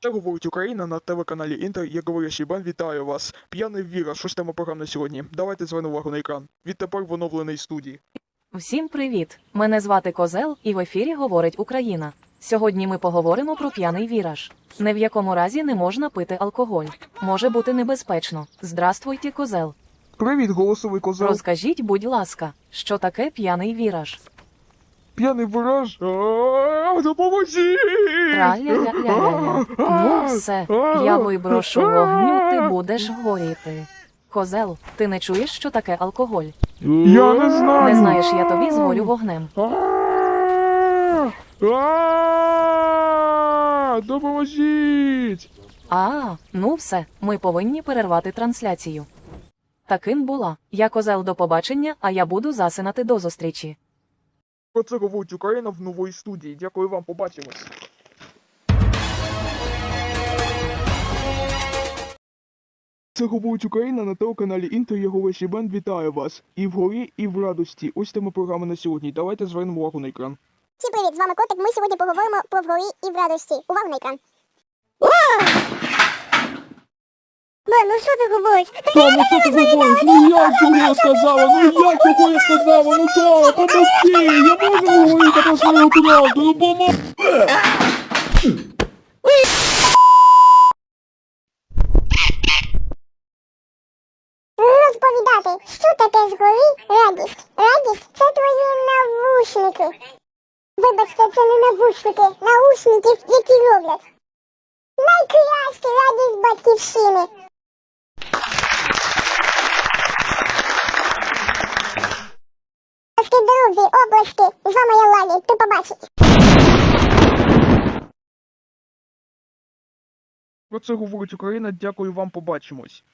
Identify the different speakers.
Speaker 1: Це говорить Україна на телеканалі Інтер. Я говорящий Бен, вітаю вас. П'яний віра, що ж тема програм на сьогодні. Давайте звернемо увагу на екран. Відтепер в оновленій студії.
Speaker 2: Всім привіт! Мене звати Козел, і в ефірі говорить Україна. Сьогодні ми поговоримо про п'яний віраж. Не в якому разі не можна пити алкоголь. Може бути небезпечно. Здравствуйте, козел.
Speaker 1: Привіт, голосовий козел.
Speaker 2: Розкажіть, будь ласка, що таке п'яний віраж?
Speaker 1: П'яний вираж. А, Допоможіть!
Speaker 2: Траля-ля-ля-ля-ля. Ну все, я виброшу вогню, ти будеш горіти. Козел, ти не чуєш, що таке алкоголь?
Speaker 1: Я не знаю.
Speaker 2: Не знаєш, я тобі згорю вогнем.
Speaker 1: А, Допоможіть!
Speaker 2: А, ну все, ми повинні перервати трансляцію. Таким була. Я козел до побачення, а я буду засинати до зустрічі.
Speaker 1: Про це говорить Україна в новій студії. Дякую вам, побачимось. Це говорить Україна на телеканалі Інтер. Я говорящий Бен, вітаю вас. І вгорі, і в радості. Ось тема програми на сьогодні. Давайте звернемо увагу на екран.
Speaker 3: Всім привіт, з вами Котик. Ми сьогодні поговоримо про вгорі і в радості. Увагу на екран. Бе, ну що ти говориш?
Speaker 1: Та, ну що ти говориш? Ну як цього я сказала? Ну як цього я сказала? Ну та, помогти! Я можу говорити про свою правду, ну помо...
Speaker 3: Розповідати, що таке згори радість. Радість це твої навушники. Вибачте, це не навушники, наушники, які роблять. Найкраща радість батьківщини. Друзі, обласки, з вами я Лалі, ти побачить.
Speaker 1: Про це говорить Україна. Дякую вам, побачимось.